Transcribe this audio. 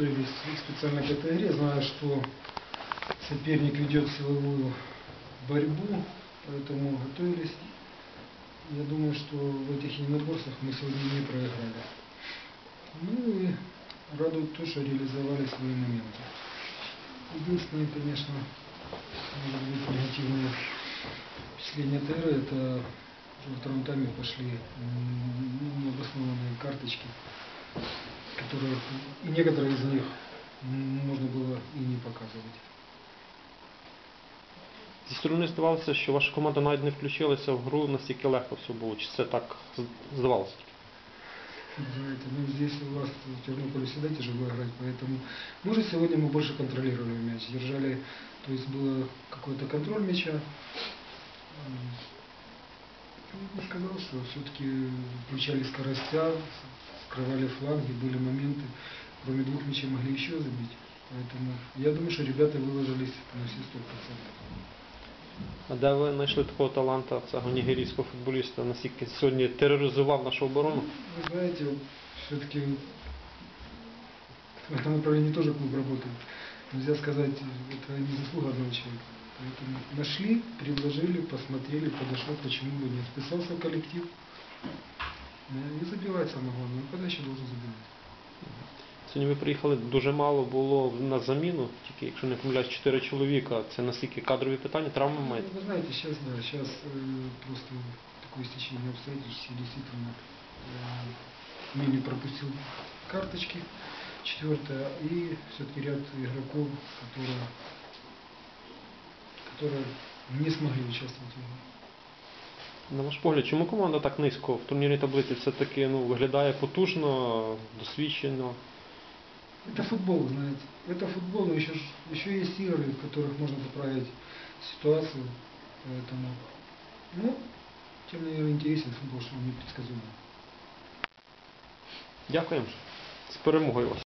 готовились специально к этой игре, зная, что соперник ведет силовую борьбу, поэтому готовились. Я думаю, что в этих единоборствах мы сегодня не проиграли. Ну и радует то, что реализовали свои моменты. Единственное, конечно, может быть негативное впечатление от это во втором тайме пошли необоснованные карточки, которые и некоторые из них м, можно было и не показывать. Зі сторони здавалося, що ваша команда навіть не включилася в гру, настільки легко все було. Чи це так з- здавалося? Знаете, ну здесь у вас в Тернополе всегда тяжело играть, поэтому, может, сегодня мы больше контролировали мяч, держали, то есть был какой-то контроль мяча. М, Я бы сказал, что все-таки включали скоростя, скрывали фланги, были моменты, кроме двух мячей могли еще забить. Поэтому я думаю, что ребята выложились на все сто процентов. А де ви знайшли такого таланта, цього нігерійського футболіста, настільки сьогодні тероризував нашу оборону? Вы знаете, все-таки в этом направлении тоже клуб работает. Нельзя сказать, это не заслуга одного человека. Поэтому нашли, предложили, посмотрели, подошел, почему бы не вписался в коллектив. Э, И забивать самое главное, подача должен забивать. Сьогодні ви приїхали дуже мало було на заміну, тільки якщо не помиляюсь, 4 чоловіка. Це настільки кадрові питання, травми маєте? Вы знаете, сейчас, да, сейчас просто такое стечение обстоятельств, и действительно э, Мили пропустил карточки, четвертое, и все-таки ряд игроков, которые, которые не смогли участвовать в игре. На ваш погляд, чому команда так низько в турнірній таблиці все-таки ну, виглядає потужно, досвідчено? Это футбол, знаете. Это футбол, но еще, ж- еще есть игры, в которых можно поправить ситуацию. Поэтому, ну, тем, наверное, интересен футбол, что он непредсказуемый. Дякуємо. З перемогою вас.